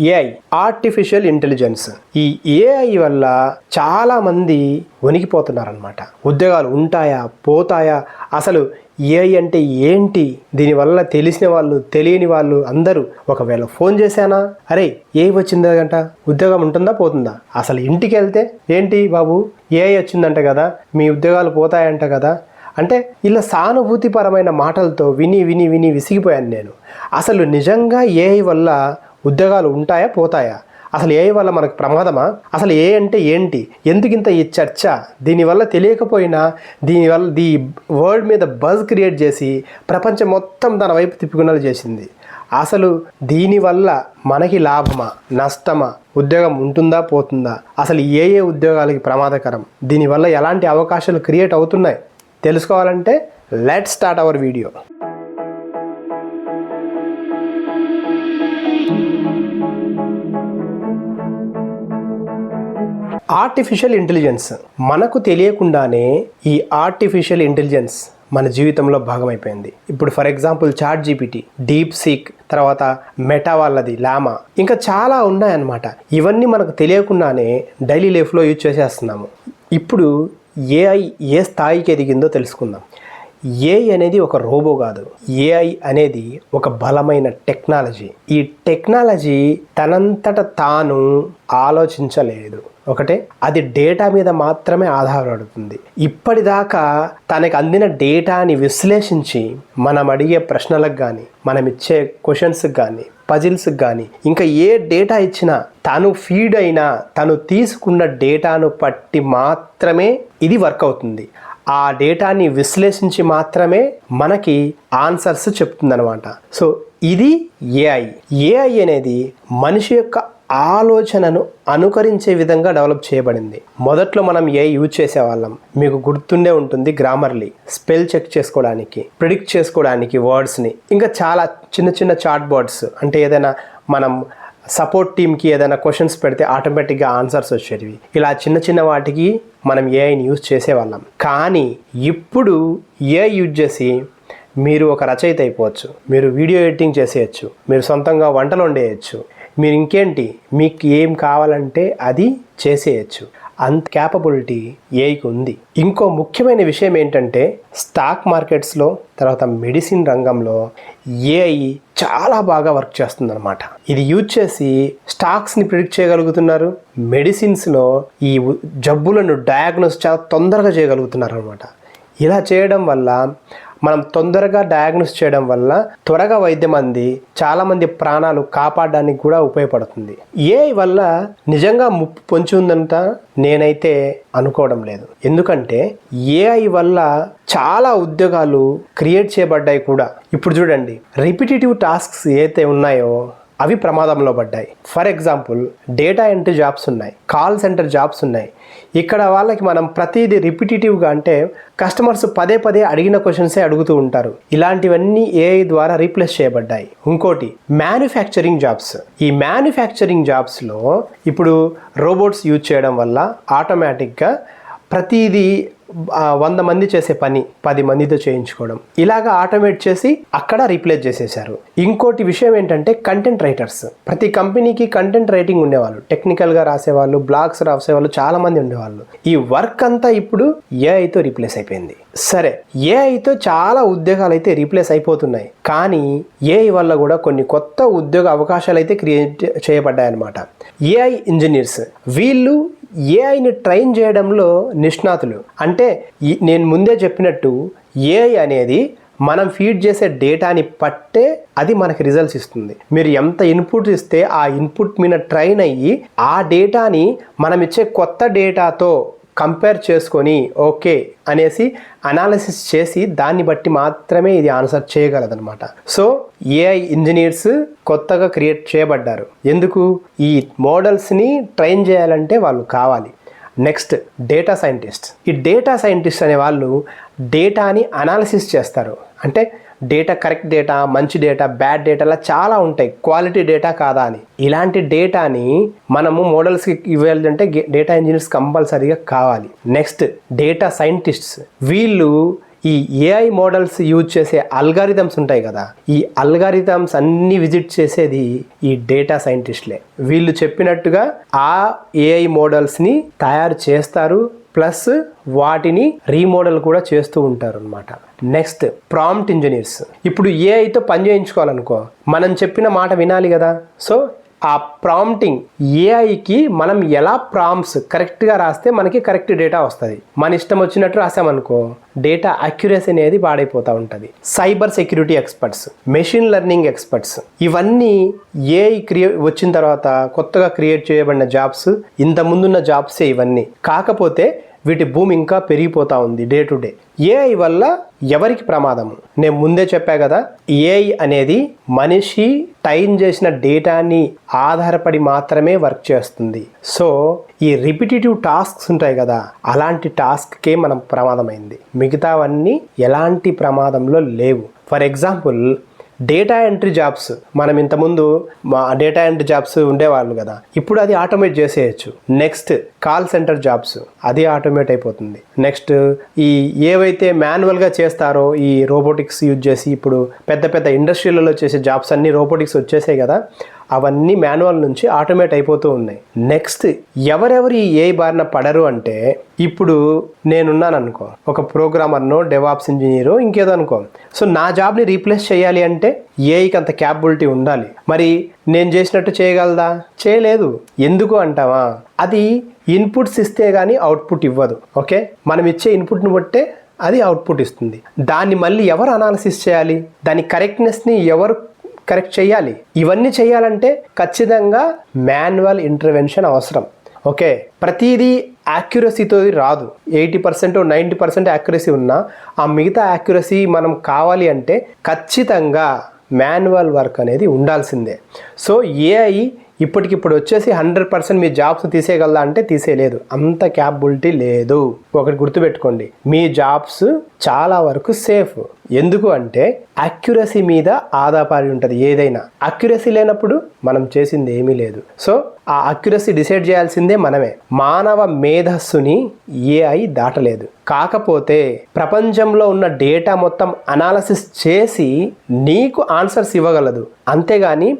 AI artificial intelligence ఈ AI వల్ల చాలా మంది వణికిపోతున్నారనమాట ఉద్యోగాలు ఉంటాయా పోతాయా? అసలు ఏఐ అంటే ఏంటి? దీనివల్ల తెలిసిన వాళ్ళు తెలియని వాళ్ళు అందరూ ఒకవేళ ఫోన్ చేశానా? అరే ఏ వచ్చింది గంట? ఉద్యోగం ఉంటుందా పోతుందా? అసలు ఇంటికి వెళ్తే ఏంటి బాబు? ఏఐ వచ్చిందంట కదా మీ ఉద్యోగాలు పోతాయంట కదా? అంటే ఇలా సానుభూతిపరమైన మాటలతో విని విని విని విసిగిపోయాను నేను. అసలు నిజంగా ఏఐ వల్ల ఉద్యోగాలు ఉంటాయా పోతాయా? అసలు ఏ వల్ల మనకు ప్రమాదమా? అసలు ఏ అంటే ఏంటి? ఎందుకింత ఈ చర్చ? దీనివల్ల తెలియకపోయినా దీనివల్ల దీ వరల్డ్ మీద బజ్ క్రియేట్ చేసి ప్రపంచం మొత్తం తన వైపు తిప్పుకునేలా చేసింది. అసలు దీనివల్ల మనకి లాభమా? నష్టమా? ఉద్యోగం ఉంటుందా పోతుందా? అసలు ఏ ఏ ఉద్యోగాలకి ప్రమాదకరం? దీనివల్ల ఎలాంటి అవకాశాలు క్రియేట్ అవుతున్నాయి? తెలుసుకోవాలంటే let start our video artificial intelligence మనకు తెలియకుండానే ఈ ఆర్టిఫిషియల్ ఇంటెలిజెన్స్ మన జీవితంలో భాగమైపోయింది. ఇప్పుడు for example chat GPT DeepSeek తర్వాత మెటా వాళ్ళది లామా ఇంకా చాలా ఉన్నాయన్నమాట. ఇవన్నీ మనకు తెలియకుండానే డైలీ లైఫ్లో యూజ్ చేసేస్తున్నాము. ఇప్పుడు ఏఐ ఏ స్థాయికి ఎదిగిందో తెలుసుకుందాం. ఏఐ అనేది ఒక రోబో కాదు. ఏఐ అనేది ఒక బలమైన టెక్నాలజీ. ఈ టెక్నాలజీ తనంతట తాను ఆలోచించలేదు. ఒకటే అది డేటా మీద మాత్రమే ఆధారపడుతుంది. ఇప్పటిదాకా తనకు అందిన డేటాని విశ్లేషించి మనం అడిగే ప్రశ్నలకు కానీ మనం ఇచ్చే క్వశ్చన్స్కి కానీ పజిల్స్కి కానీ ఇంకా ఏ డేటా ఇచ్చినా తను ఫీడ్ అయినా తను తీసుకున్న డేటాను పట్టి మాత్రమే ఇది వర్క్ అవుతుంది. ఆ డేటాని విశ్లేషించి మాత్రమే మనకి ఆన్సర్స్ చెప్తుందనమాట సో ఇది ఏఐ ఏఐ అనేది మనిషి యొక్క ఆలోచనను అనుకరించే విధంగా డెవలప్ చేయబడింది. మొదట్లో మనం ఏ యూజ్ చేసేవాళ్ళం. మీకు గుర్తుండే ఉంటుంది గ్రామర్లీ స్పెల్ చెక్ చేసుకోవడానికి ప్రిడిక్ట్ చేసుకోవడానికి వర్డ్స్ని. ఇంకా చాలా చిన్న చిన్న చాట్ బోర్డ్స్. అంటే ఏదైనా మనం సపోర్ట్ టీమ్కి ఏదైనా క్వశ్చన్స్ పెడితే ఆటోమేటిక్గా ఆన్సర్స్ వచ్చేటివి. ఇలా చిన్న చిన్న వాటికి మనం ఏఐని యూజ్ చేసేవాళ్ళం. కానీ ఇప్పుడు ఏఐ యూజ్ చేసి మీరు ఒక రచయిత అయిపోవచ్చు. మీరు వీడియో ఎడిటింగ్ చేసేయచ్చు. మీరు సొంతంగా వంటలు వండేయచ్చు. మీరు ఇంకేంటి? మీకు ఏం కావాలంటే అది చేసేయచ్చు. అంత క్యాపబిలిటీ ఏఐకి ఉంది. ఇంకో ముఖ్యమైన విషయం ఏంటంటే స్టాక్ మార్కెట్స్లో తర్వాత మెడిసిన్ రంగంలో ఏఐ చాలా బాగా వర్క్ చేస్తుందన్నమాట. ఇది యూజ్ చేసి స్టాక్స్ని ప్రిడిక్ట్ చేయగలుగుతున్నారు మెడిసిన్స్లో ఈ జబ్బులను డయాగ్నోస్ చాలా తొందరగా చేయగలుగుతున్నారు అనమాట ఇలా చేయడం వల్ల మనం తొందరగా డయాగ్నోస్ చేయడం వల్ల త్వరగా వైద్యం అంది చాలామంది ప్రాణాలు కాపాడడానికి కూడా ఉపయోగపడుతుంది. ఏ వల్ల నిజంగా ముప్పు పొంచి ఉందంట నేనైతే అనుకోవడం లేదు. ఎందుకంటే ఏఐ వల్ల చాలా ఉద్యోగాలు క్రియేట్ చేయబడ్డాయి కూడా. ఇప్పుడు చూడండి రిపిటేటివ్ టాస్క్స్ ఏదైతే ఉన్నాయో అవి ప్రమాదంలో పడ్డాయి. For example data entry jobs ఉన్నాయి కాల్ సెంటర్ జాబ్స్ ఉన్నాయి. ఇక్కడ వాళ్ళకి మనం ప్రతిదీ రిపిటేటివ్గా అంటే కస్టమర్స్ పదే పదే అడిగిన క్వశ్చన్సే అడుగుతూ ఉంటారు. ఇలాంటివన్నీ ఏఐ ద్వారా రీప్లేస్ చేయబడ్డాయి. ఇంకోటి మ్యానుఫ్యాక్చరింగ్ జాబ్స్ ఈ మ్యానుఫ్యాక్చరింగ్ జాబ్స్లో ఇప్పుడు రోబోట్స్ యూజ్ చేయడం వల్ల ఆటోమేటిక్గా ప్రతిదీ వంద మంది చేసే పని పది మందితో చేయించుకోవడం. ఇలాగా ఆటోమేట్ చేసి అక్కడ రీప్లేస్ చేసేసారు ఇంకోటి విషయం ఏంటంటే కంటెంట్ రైటర్స్. ప్రతి కంపెనీకి కంటెంట్ రైటింగ్ ఉండేవాళ్ళు. టెక్నికల్గా రాసేవాళ్ళు బ్లాగ్స్ రాసేవాళ్ళు చాలా మంది ఉండేవాళ్ళు. ఈ వర్క్ అంతా ఇప్పుడు ఏఐతో రీప్లేస్ అయిపోయింది. సరే ఏఐతో చాలా ఉద్యోగాలు అయితే రీప్లేస్ అయిపోతున్నాయి. కానీ ఏఐ వల్ల కూడా కొన్ని కొత్త ఉద్యోగ అవకాశాలు అయితే క్రియేట్ చేయబడ్డాయి అనమాట ఏఐ ఇంజనీర్స్. వీళ్ళు ఏఐని ట్రైన్ చేయడంలో నిష్ణాతులు. అంటే నేను ముందే చెప్పినట్టు ఏఐ అనేది మనం ఫీడ్ చేసే డేటాని పట్టే అది మనకి రిజల్ట్స్ ఇస్తుంది. మీరు ఎంత ఇన్పుట్ ఇస్తే ఆ ఇన్పుట్ మీద ట్రైన్ అయ్యి ఆ డేటాని మనం ఇచ్చే కొత్త డేటాతో కంపేర్ చేసుకొని ఓకే అనేసి అనాలిసిస్ చేసి దాన్ని బట్టి మాత్రమే ఇది ఆన్సర్ చేయగలదనమాట సో ఏఐ ఇంజనీర్స్ కొత్తగా క్రియేట్ చేయబడ్డారు. ఎందుకు? ఈ మోడల్స్ని ట్రైన్ చేయాలంటే వాళ్ళు కావాలి. నెక్స్ట్ డేటా సైంటిస్ట్ ఈ డేటా సైంటిస్ట్ అనే వాళ్ళు డేటాని అనాలిసిస్ చేస్తారు. అంటే డేటా కరెక్ట్ డేటా మంచి డేటా బ్యాడ్ డేటా అలా చాలా ఉంటాయి. క్వాలిటీ డేటా కాదా అని. ఇలాంటి డేటాని మనము మోడల్స్కి ఇవ్వాలంటే డేటా ఇంజనీర్స్ కంపల్సరీగా కావాలి. Next data scientists. వీళ్ళు ఈ ఏఐ మోడల్స్ యూజ్ చేసే అల్గారిథమ్స్ ఉంటాయి కదా. ఈ అల్గారిథమ్స్ అన్ని విజిట్ చేసేది ఈ డేటా సైంటిస్ట్లే. వీళ్ళు చెప్పినట్టుగా ఆ ఏఐ మోడల్స్ని తయారు చేస్తారు. ప్లస్ వాటిని రీమోడల్ కూడా చేస్తూ ఉంటారు అనమాట నెక్స్ట్ ప్రాంప్ట్ ఇంజనీర్స్ ఇప్పుడు ఏఐతో పని చేయించుకోవాలనుకో మనం చెప్పిన మాట వినాలి కదా? సో ఆ ప్రాంప్టింగ్ ఏఐకి మనం ఎలా ప్రాంప్ట్స్ కరెక్ట్గా రాస్తే మనకి కరెక్ట్ డేటా వస్తుంది. మన ఇష్టం వచ్చినట్టు రాసామనుకో డేటా అక్యురసీ అనేది పాడైపోతూ ఉంటుంది. Cyber security experts machine learning experts ఇవన్నీ ఏఐ క్రియే వచ్చిన తర్వాత కొత్తగా క్రియేట్ చేయబడిన జాబ్స్ ఇంత ముందున్న జాబ్సే ఇవన్నీ. కాకపోతే వీటి భూమి ఇంకా పెరిగిపోతూ ఉంది డే టు డే. ఏఐ వల్ల ఎవరికి ప్రమాదం నేను ముందే చెప్పా కదా ఏఐ అనేది మనిషి టైం చేసిన డేటాని ఆధారపడి మాత్రమే వర్క్ చేస్తుంది. సో ఈ రిపిటేటివ్ టాస్క్స్ ఉంటాయి కదా అలాంటి టాస్క్కే మనం ప్రమాదమైంది. మిగతావన్నీ ఎలాంటి ప్రమాదంలో లేవు. For example data entry jobs మనం ఇంతకుముందు మా డేటా ఎంట్రీ జాబ్స్ ఉండేవాళ్ళు కదా. ఇప్పుడు అది ఆటోమేట్ చేసేయచ్చు. నెక్స్ట్ కాల్ సెంటర్ జాబ్స్ అది ఆటోమేట్ అయిపోతుంది. నెక్స్ట్ ఈ ఏవైతే మాన్యువల్గా చేస్తారో ఈ రోబోటిక్స్ యూజ్ చేసి ఇప్పుడు పెద్ద పెద్ద ఇండస్ట్రీలలో చేసే జాబ్స్ అన్ని రోబోటిక్స్ వచ్చేసాయి కదా. అవన్నీ మాన్యువల్ నుంచి ఆటోమేట్ అయిపోతూ ఉన్నాయి. నెక్స్ట్ ఎవరెవరు ఈ ఏ బారిన పడరు అంటే ఇప్పుడు నేనున్నాను అనుకో ఒక ప్రోగ్రామర్నో డెవాప్స్ ఇంజనీరో ఇంకేదో అనుకో సో నా జాబ్ని రీప్లేస్ చేయాలి అంటే ఏఐకి అంత క్యాపబిలిటీ ఉండాలి. మరి నేను చేసినట్టు చేయగలదా? చేయలేదు. ఎందుకు అంటావా? అది ఇన్పుట్స్ ఇస్తే కానీ అవుట్పుట్ ఇవ్వదు. ఓకే? మనం ఇచ్చే ఇన్పుట్ని బట్టే అది అవుట్పుట్ ఇస్తుంది. దాన్ని మళ్ళీ ఎవరు అనాలిసిస్ చేయాలి? దాని కరెక్ట్నెస్ని ఎవరు కరెక్ట్ చేయాలి ఇవన్నీ చేయాలంటే ఖచ్చితంగా మాన్యువల్ ఇంటర్వెన్షన్ అవసరం. ఓకే? ప్రతిదీ యాక్యురసీతో రాదు. Eighty percent ninety percent accuracy ఉన్నా ఆ మిగతా యాక్యురసీ మనం కావాలి అంటే ఖచ్చితంగా మాన్యువల్ వర్క్ అనేది ఉండాల్సిందే. సో ఏఐ ఇప్పటికిప్పుడు వచ్చేసి హండ్రెడ్ పర్సెంట్ మీ జాబ్స్ తీసేయగలదా అంటే తీసేయలేదు. అంత క్యాపబిలిటీ లేదు. ఒకటి గుర్తుపెట్టుకోండి. మీ జాబ్స్ చాలా వరకు సేఫ్. ఎందుకు అంటే అక్యురసీ మీద ఆధారపడి ఉంటుంది ఏదైనా. అక్యురసీ లేనప్పుడు మనం చేసింది ఏమీ లేదు. సో ఆ అక్యురసీ డిసైడ్ చేయాల్సిందే మనమే. మానవ మేధస్సుని ఏఐ దాటలేదు. కాకపోతే ప్రపంచంలో ఉన్న డేటా మొత్తం అనాలసిస్ చేసి నీకు ఆన్సర్స్ ఇవ్వగలదు. అంతేగాని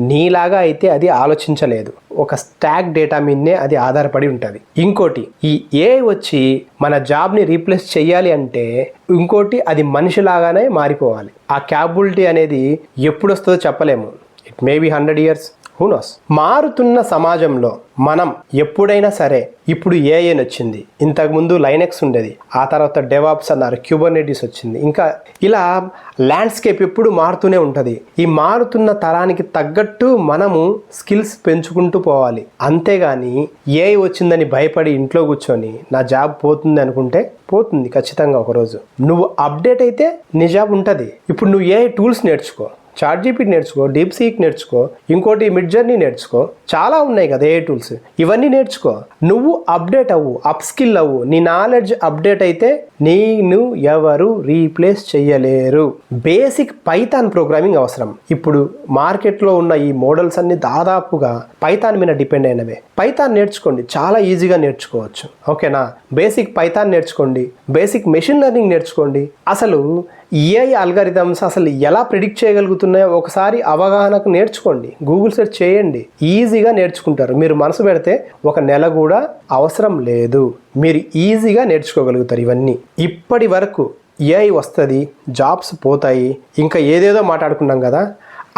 నీలాగా అయితే అది ఆలోచించలేదు. ఒక స్టాక్ డేటా మీదనే అది ఆధారపడి ఉంటుంది. ఇంకోటి ఈ ఏ వచ్చి మన జాబ్ని రీప్లేస్ చేయాలి అంటే ఇంకోటి అది మనిషిలాగానే మారిపోవాలి. ఆ క్యాపబిలిటీ అనేది ఎప్పుడు వస్తుందో చెప్పలేము. It may be hundred years who knows మారుతున్న సమాజంలో మనం ఎప్పుడైనా సరే ఇప్పుడు ఏఐఎన్ వచ్చింది ఇంతకుముందు లైనెక్స్ ఉండేది. ఆ తర్వాత డెవాప్స్ అన్నారు క్యూబర్నెటిస్ వచ్చింది. ఇంకా ఇలా ల్యాండ్స్కేప్ ఎప్పుడు మారుతూనే ఉంటుంది. ఈ మారుతున్న తరానికి తగ్గట్టు మనము స్కిల్స్ పెంచుకుంటూ పోవాలి. అంతేగాని ఏఐ వచ్చిందని భయపడి ఇంట్లో కూర్చొని నా జాబ్ పోతుంది అనుకుంటే పోతుంది ఖచ్చితంగా ఒకరోజు. నువ్వు అప్డేట్ అయితే నీ జాబ్ ఉంటుంది. ఇప్పుడు నువ్వు ఏ టూల్స్ నేర్చుకో. చాట్ జీపీటీ నేర్చుకో డీప్ సీక్ నేర్చుకో ఇంకోటి మిడ్ జర్నీ నేర్చుకో. చాలా ఉన్నాయి కదా ఏ టూల్స్. ఇవన్నీ నేర్చుకో. నువ్వు అప్డేట్ అవ్వు అప్ స్కిల్ అవ్వు. నీ నాలెడ్జ్ అప్డేట్ అయితే నేను ఎవరు రీప్లేస్ చేయలేరు బేసిక్ పైథాన్ ప్రోగ్రామింగ్ అవసరం. ఇప్పుడు మార్కెట్లో ఉన్న ఈ మోడల్స్ అన్ని దాదాపుగా పైథాన్ మీద డిపెండ్ అయినవే. పైథాన్ నేర్చుకోండి. చాలా ఈజీగా నేర్చుకోవచ్చు. ఓకేనా? బేసిక్ పైథాన్ నేర్చుకోండి. బేసిక్ మెషిన్ లెర్నింగ్ నేర్చుకోండి. అసలు ఏఐ అల్గారిథమ్స్ అసలు ఎలా ప్రిడిక్ట్ చేయగలుగుతున్నాయో ఒకసారి అవగాహనకు నేర్చుకోండి. గూగుల్ సెర్చ్ చేయండి. ఈజీగా నేర్చుకుంటారు. మీరు మనసు పెడితే ఒక నెల కూడా అవసరం లేదు. మీరు ఈజీగా నేర్చుకోగలుగుతారు ఇవన్నీ. ఇప్పటి వరకు ఏఐ వస్తుంది జాబ్స్ పోతాయి ఇంకా ఏదేదో మాట్లాడుకున్నాం కదా.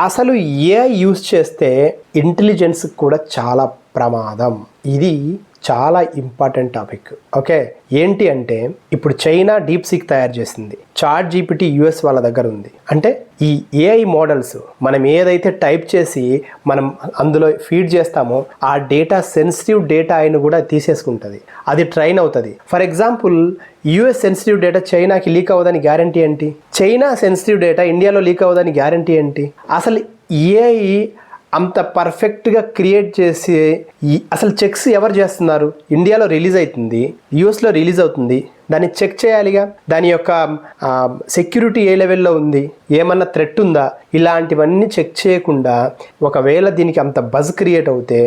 అసలు ఏఐ యూస్ చేస్తే ఇంటెలిజెన్స్ కూడా చాలా ప్రమాదం. ఇది చాలా ఇంపార్టెంట్ టాపిక్ ఓకే ఏంటి అంటే ఇప్పుడు చైనా డీప్ సిక్ తయారు చేసింది. చాట్ జీపీటీ యుఎస్ వాళ్ళ దగ్గర ఉంది. అంటే ఈ ఏఐ మోడల్స్ మనం ఏదైతే టైప్ చేసి మనం అందులో ఫీడ్ చేస్తామో ఆ డేటా సెన్సిటివ్ డేటా అయిన కూడా తీసేసుకుంటుంది. అది ట్రైన్ అవుతుంది. For example US sensitive data చైనాకి లీక్ అవ్వదని గ్యారంటీ ఏంటి? చైనా సెన్సిటివ్ డేటా ఇండియాలో లీక్ అవ్వదని గ్యారంటీ ఏంటి? అసలు ఏఐ అంత పర్ఫెక్ట్గా క్రియేట్ చేసి అసలు చెక్స్ ఎవరు చేస్తున్నారు? ఇండియాలో రిలీజ్ అవుతుంది యూఎస్లో రిలీజ్ అవుతుంది. దాన్ని చెక్ చేయాలిగా? దాని యొక్క సెక్యూరిటీ ఏ లెవెల్లో ఉంది? ఏమన్నా థ్రెట్ ఉందా? ఇలాంటివన్నీ చెక్ చేయకుండా ఒకవేళ దీనికి అంత బజ్ క్రియేట్ అవుతే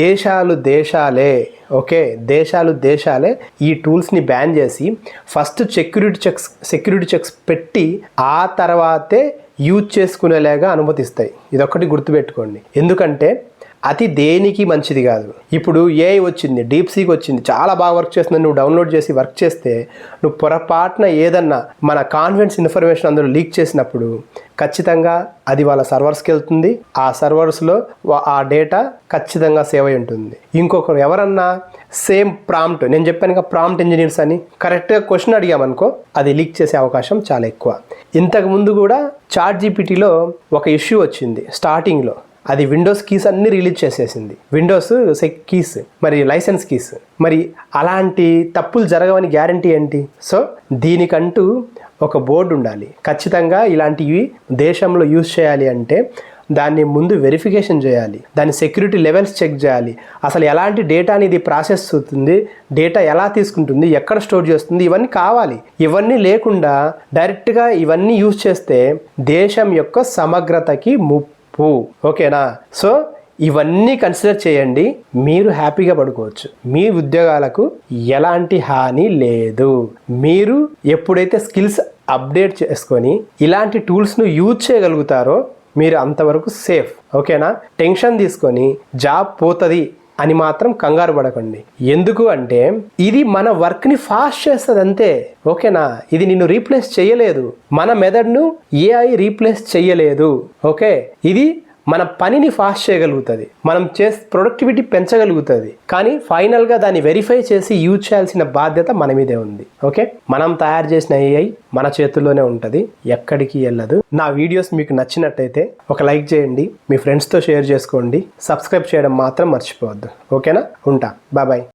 దేశాలు దేశాలే ఓకే? దేశాలు దేశాలే ఈ టూల్స్ని బ్యాన్ చేసి first security checks security checks పెట్టి ఆ తర్వాతే యూజ్ చేసుకునేలాగా అనుమతిస్తాయి. ఇదొక్కటి గుర్తుపెట్టుకోండి. ఎందుకంటే అతి దేనికి మంచిది కాదు. ఇప్పుడు ఏఐ వచ్చింది డీప్ సీక్ వచ్చింది చాలా బాగా వర్క్ చేస్తుంది నువ్వు డౌన్లోడ్ చేసి వర్క్ చేస్తే నువ్వు పొరపాటున ఏదన్నా మన కాన్ఫిడెన్స్ ఇన్ఫర్మేషన్ అందులో లీక్ చేసినప్పుడు ఖచ్చితంగా అది వాళ్ళ సర్వర్స్కి వెళ్తుంది ఆ సర్వర్స్లో ఆ డేటా ఖచ్చితంగా సేవ్ అయి ఉంటుంది. ఇంకొకరు ఎవరన్నా సేమ్ ప్రాంప్ట్ నేను చెప్పాను కదా ప్రాంప్ట్ ఇంజనీర్స్ అని కరెక్ట్గా క్వశ్చన్ అడిగామనుకో అది లీక్ చేసే అవకాశం చాలా ఎక్కువ. ఇంతకుముందు కూడా చాట్ జీపీటీలో ఒక ఇష్యూ వచ్చింది స్టార్టింగ్లో అది విండోస్ కీస్ అన్ని రిలీజ్ చేసేసింది. విండోస్ సెక్ కీస్ మరి లైసెన్స్ కీస్ మరి అలాంటి తప్పులు జరగవని గ్యారంటీ ఏంటి? సో దీనికంటూ ఒక బోర్డు ఉండాలి. ఖచ్చితంగా ఇలాంటివి దేశంలో యూజ్ చేయాలి అంటే దాన్ని ముందు వెరిఫికేషన్ చేయాలి. దాని సెక్యూరిటీ లెవెల్స్ చెక్ చేయాలి. అసలు ఎలాంటి డేటాని ఇది ప్రాసెస్ అవుతుంది? డేటా ఎలా తీసుకుంటుంది? ఎక్కడ స్టోర్ చేస్తుంది? ఇవన్నీ కావాలి. ఇవన్నీ లేకుండా డైరెక్ట్గా ఇవన్నీ యూజ్ చేస్తే దేశం యొక్క సమగ్రతకి ముప్పు ఓకేనా? సో ఇవన్నీ కన్సిడర్ చేయండి. మీరు హ్యాపీగా పడుకోవచ్చు. మీ ఉద్యోగాలకు ఎలాంటి హాని లేదు. మీరు ఎప్పుడైతే స్కిల్స్ అప్డేట్ చేసుకొని ఇలాంటి టూల్స్ను యూజ్ చేయగలుగుతారో మీరు అంతవరకు సేఫ్. ఓకేనా? టెన్షన్ తీసుకొని జాబ్ పోతుంది. అని మాత్రం కంగారు పడకండి. ఎందుకు అంటే ఇది మన వర్క్ని ఫాస్ట్ చేస్తుంది అంతే ఓకేనా? ఇది నిన్ను రీప్లేస్ చేయలేదు. మన మెథడ్ను ఏఐ రీప్లేస్ చేయలేదు. ఓకే? ఇది మన పనిని ఫాస్ట్ చేయగలుగుతుంది. మనం చేసే ప్రొడక్టివిటీ పెంచగలుగుతుంది. కానీ ఫైనల్గా దాన్ని వెరిఫై చేసి యూజ్ చేయాల్సిన బాధ్యత మన మీదే ఉంది. ఓకే మనం తయారు చేసిన ఏఐ మన చేతుల్లోనే ఉంటుంది. ఎక్కడికి వెళ్ళదు. నా వీడియోస్ మీకు నచ్చినట్టయితే ఒక లైక్ చేయండి. మీ ఫ్రెండ్స్తో షేర్ చేసుకోండి. సబ్స్క్రైబ్ చేయడం మాత్రం మర్చిపోవద్దు. ఓకేనా ఉంటా. బాయ్